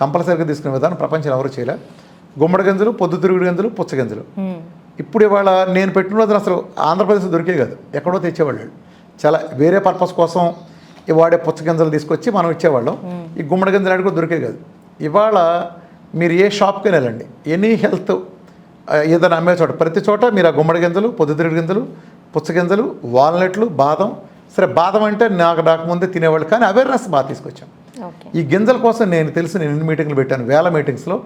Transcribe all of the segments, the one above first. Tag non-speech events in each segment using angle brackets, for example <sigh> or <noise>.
కంపల్సరీగా తీసుకునే విధానం ప్రపంచంలో ఎవరు చేయలే. గుమ్మడి గింజలు పొద్దుతిరుగుడు గింజలు పుచ్చ గింజలు. మ్మ్. ఇప్పుడు ఇవాళ నేను పెట్టిన రోజున అసలు ఆంధ్రప్రదేశ్ దొరికే కాదు. ఎక్కడో తెచ్చేవాళ్ళు చాలా వేరే పర్పస్ కోసం వాడే పుచ్చ గింజలు తీసుకొచ్చి మనం ఇచ్చేవాళ్ళం. ఈ గుమ్మడి గింజలు కూడా దొరికే కాదు. ఇవాళ మీరు ఏ షాప్కి వెళ్ళండి ఎనీ హెల్త్ ఏదైనా అమ్మే చోట. ప్రతి చోట మీరు ఆ గుమ్మడి గింజలు పొద్దుతిరుగుడు గింజలు పుచ్చ గింజలు వాల్నట్లు బాదం. సరే బాదం అంటే నాకు నాకు ముందే తినేవాళ్ళు. కానీ అవేర్నెస్ బాగా తీసుకొచ్చాం. ఈ గింజల కోసం నేను తెలుసు నేను ఎన్ని మీటింగ్లు పెట్టాను వేల మీటింగ్స్లో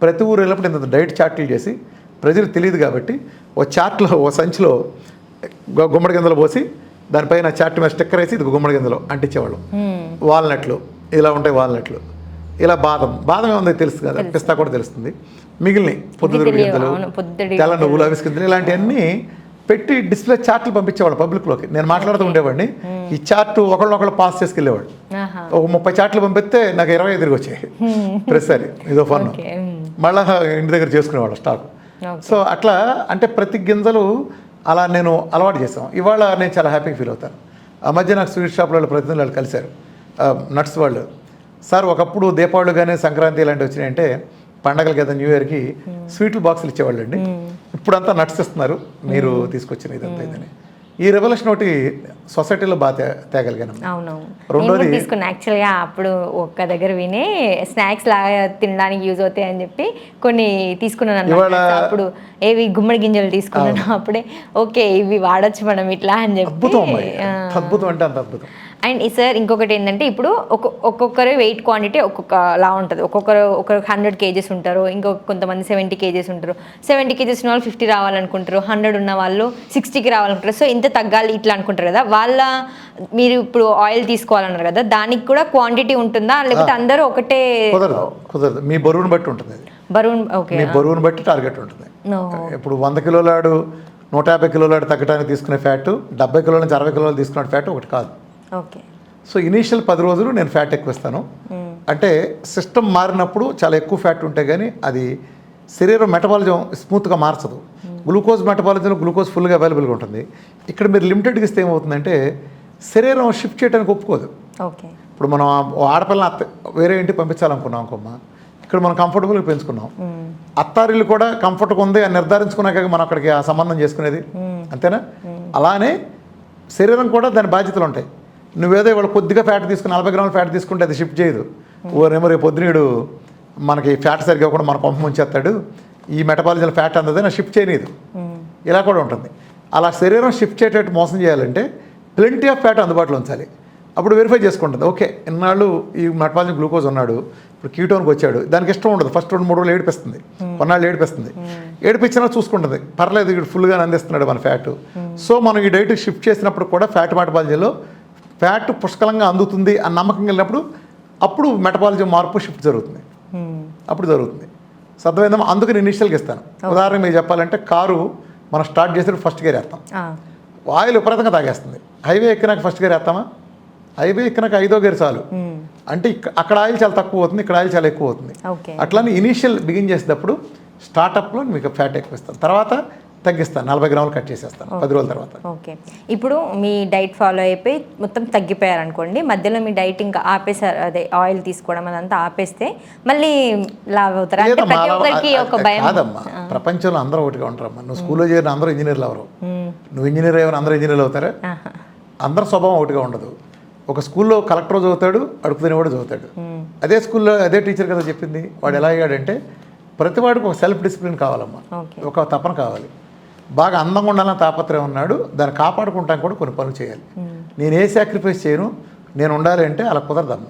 ప్రతి ఊరు వెళ్ళినప్పుడు ఇంత డైట్ చార్ట్లు చేసి ప్రజలు తెలియదు కాబట్టి ఓ చార్ట్లో ఓ సంచిలో గుమ్మడి గింజలు పోసి దానిపైన చార్ట్ మీద స్టిక్కర్ వేసి ఇది గుమ్మడి గింజలు అంటించేవాళ్ళం. మ్మ్. వాల్నట్లు ఇలా ఉంటాయి వాల్నట్లు. ఇలా బాదం బాదం ఏముందో తెలుసు కదా పిస్తా కూడా తెలుస్తుంది. మిగిలిన పొద్దుతిరుగుడు తెలియవు, గింజలు తెల్ల నువ్వులు అవిసి గింజలు ఇలాంటివన్నీ పెట్టి డిస్ప్లే చార్ట్లు పంపించేవాళ్ళు పబ్లిక్లోకి నేను మాట్లాడుతూ ఉండేవాడిని. ఈ చార్ట్ ఒకళ్ళొకళ్ళు పాస్ చేసుకెళ్ళేవాడు ఒక ముప్పై చాట్లు పంపిస్తే నాకు ఇరవై తిరిగి వచ్చాయి. <laughs> ప్రతిసారి ఇదో ఫన్. మళ్ళా ఇంటి దగ్గర చేసుకునేవాడు స్టాక్. సో అట్లా అంటే ప్రతి గింజలు అలా నేను అలవాటు చేసాం ఇవాళ నేను చాలా హ్యాపీగా ఫీల్ అవుతాను. ఆ మధ్య నాకు స్వీట్ షాప్లో వాళ్ళు ప్రతినిధులు వాళ్ళు కలిశారు. నట్స్ వాళ్ళు. సార్ ఒకప్పుడు దీపావళి కానీ సంక్రాంతి ఇలాంటివి వచ్చినాయంటే పండగలకి కదా న్యూ ఇయర్కి స్వీట్లు బాక్సులు ఇచ్చేవాళ్ళు అండి ఇప్పుడంతా నట్స్ ఇస్తున్నారు. మీరు తీసుకొచ్చిన ఇదంతా ఇదని. ఈ రెవల్యూషన్ ఒకటి సొసైటీలో బాగా తేగలిగాను రెండోది- తీసుకున్నా. యాక్చువల్గా అప్పుడు ఒక్క దగ్గర వినే స్నాక్స్ లాగా తినడానికి యూజ్ అవుతాయి అని చెప్పి కొన్ని తీసుకున్నాను అప్పుడు ఏవి గుమ్మడి గింజలు తీసుకున్నాను. అప్పుడే ఓకే ఇవి వాడొచ్చు మనం ఇట్లా అని చెప్పి అద్భుతం అంటే అంత అద్భుతం. అండ్ సార్ ఇంకొకటి ఏంటంటే ఇప్పుడు ఒక్కొ ఒక్కొక్కరు వెయిట్ క్వాంటిటీ ఒక్కొక్కలా ఉంటుంది. ఒక్కొక్కరు ఒక హండ్రెడ్ కేజెస్ ఉంటారు. ఇంకొక కొంతమంది సెవెంటీ కేజెస్ ఉంటారు. సెవెంటీ కేజెస్ ఉన్న వాళ్ళు ఫిఫ్టీ రావాలనుకుంటారు. హండ్రెడ్ ఉన్న వాళ్ళు సిక్స్టీకి రావాలనుకుంటారు. సో ఇంత తగ్గాలి ఇట్లా అనుకుంటారు కదా. వాళ్ళ మీరు ఇప్పుడు ఆయిల్ తీసుకోవాలన్నారు కదా. దానికి కూడా క్వాంటిటీ ఉంటుందా? లేకపోతే అందరూ ఒకటే కుదరదు. మీ బరువును బట్టి ఉంటుంది. అది బరువు ఓకే. మీ బరువును బట్టి టార్గెట్ ఉంటుంది. ఇప్పుడు వంద కిలోలాడు నూట యాభై కిలోలాడు తగ్గడానికి తీసుకునే ఫ్యాట్ డెబ్బై కిలోల నుంచి అరవై కిలోలు తీసుకునే ఫ్యాట్ ఒకటి కాదు. ఓకే. సో ఇనీషియల్ పది రోజులు నేను ఫ్యాట్ ఎక్కువ ఇస్తాను అంటే సిస్టమ్ మారినప్పుడు చాలా ఎక్కువ ఫ్యాట్ ఉంటే కానీ అది శరీరం మెటబాలిజం స్మూత్గా మార్చదు. గ్లూకోజ్ మెటబాలిజంలో గ్లూకోజ్ ఫుల్గా అవైలబుల్గా ఉంటుంది. ఇక్కడ మీరు లిమిటెడ్గా ఇస్తే ఏమవుతుందంటే శరీరం షిఫ్ట్ చేయడానికి ఒప్పుకోదు. ఓకే. ఇప్పుడు మనం ఆడపిల్లని అత్త వేరే ఇంటికి పంపించాలనుకున్నాం అనుకోమ్మా ఇక్కడ మనం కంఫర్టబుల్గా పెంచుకున్నాం. అత్తారిల్లు కూడా కంఫర్ట్గా ఉంది అని నిర్ధారించుకున్నాక మనం అక్కడికి ఆ సంబంధం చేసుకునేది. అంతేనా? అలానే శరీరం కూడా దాని బాధ్యతలు ఉంటాయి. నువ్వేదో ఇవాళ కొద్దిగా ఫ్యాట్ తీసుకుని నలభై గ్రాముల ఫ్యాట్ తీసుకుంటే అది షిఫ్ట్ చేయదు. ఓరేమో రేపు పొద్దునీడు మనకి ఫ్యాట్ సరిగ్గా కూడా మన పంప ముంచేస్తాడు. ఈ మెటబాలిజం ఫ్యాట్ అందది నా షిఫ్ట్ చేయనీదు. ఇలా కూడా ఉంటుంది. అలా శరీరం షిఫ్ట్ చేసేటట్టు మోసం చేయాలంటే ప్లెంటీ ఆఫ్ ఫ్యాట్ అందుబాటులో ఉంచాలి. అప్పుడు వెరిఫై చేసుకుంటుంది. ఓకే ఇన్నాళ్ళు ఈ మెటబాలిజం గ్లూకోజ్ ఉన్నాడు. ఇప్పుడు కీటోన్కి వచ్చాడు. దానికి ఇష్టం ఉండదు. ఫస్ట్ రెండు మూడు రోజులు ఏడిపిస్తుంది. కొన్నాళ్ళు ఏడిపిస్తుంది. ఏడిపించినా చూసుకుంటుంది. పర్లేదు ఇక్కడ ఫుల్గా అందిస్తున్నాడు మన ఫ్యాట్ సో మనం ఈ డైట్ షిఫ్ట్ చేసినప్పుడు కూడా ఫ్యాట్ మెటబాలజీలో ఫ్యాట్ పుష్కలంగా అందుతుంది అని నమ్మకం వెళ్ళినప్పుడు అప్పుడు మెటబాలజీ మార్పు షిఫ్ట్ జరుగుతుంది. అప్పుడు జరుగుతుంది. సర్దమైందమ్మా అందుకని ఇనిషియల్గా ఇస్తాను. ఉదాహరణ మీకు చెప్పాలంటే కారు మనం స్టార్ట్ చేసేటప్పుడు ఫస్ట్ గేర్ వేస్తాం. ఆయిల్ విపరీతంగా తాగేస్తుంది. Highway ఎక్కినాక first gear వేస్తామా? హైవే ఎక్కినాక ఐదో గేర్ చాలు. అంటే అక్కడ ఆయిల్ చాలా తక్కువ అవుతుంది ఇక్కడ ఆయిల్ చాలా ఎక్కువ అవుతుంది అట్లానే ఇనీషియల్ బిగిన్ చేసేటప్పుడు స్టార్టప్లో మీకు ఫ్యాట్ ఎక్కువ ఇస్తాను తర్వాత తగ్గిస్తాను నలభై గ్రాములు కట్ చేసేస్తాను పది రోజుల తర్వాత. ఓకే. ఇప్పుడు మీ డైట్ ఫాలో అయిపోయి మొత్తం తగ్గిపోయారు అనుకోండి మధ్యలో మీ డైట్ ఇంకా ఆపేసారు అదే ఆయిల్ తీసుకోవడం అదంతా ఆపేస్తే మళ్ళీ లావ్ అవుతారు? అంటే లేదమ్మా, ప్రతి అలా- ఒక్కరికి ఒక భయం. కాదమ్మా ప్రపంచంలో అందరూ ఒకటిగా ఉంటారమ్మా. నువ్వు స్కూల్లో చేరిన అందరూ ఇంజనీర్లు ఎవరు? నువ్వు ఇంజనీర్ అయ్యని అందరూ ఇంజనీర్లు అవుతారా. అందరి స్వభావం ఒకటిగా ఉండదు. ఒక స్కూల్లో కలెక్టర్ చదువుతాడు అడుగుతున్నవాడు చదువుతాడు. అదే స్కూల్లో అదే టీచర్ కదా చెప్పింది. వాడు ఎలా అయ్యాడంటే ప్రతి వాడికి ఒక సెల్ఫ్ డిసిప్లిన్ కావాలమ్మా. ఒక తపన కావాలి. బాగా అందంగా ఉండాలని తాపత్రయం ఉన్నాడు. దాన్ని కాపాడుకుంటానికి కూడా కొన్ని పనులు చేయాలి. నేను ఏ సాక్రిఫైస్ చేయను. నేను ఉండాలి అంటే అలా కుదరదమ్మా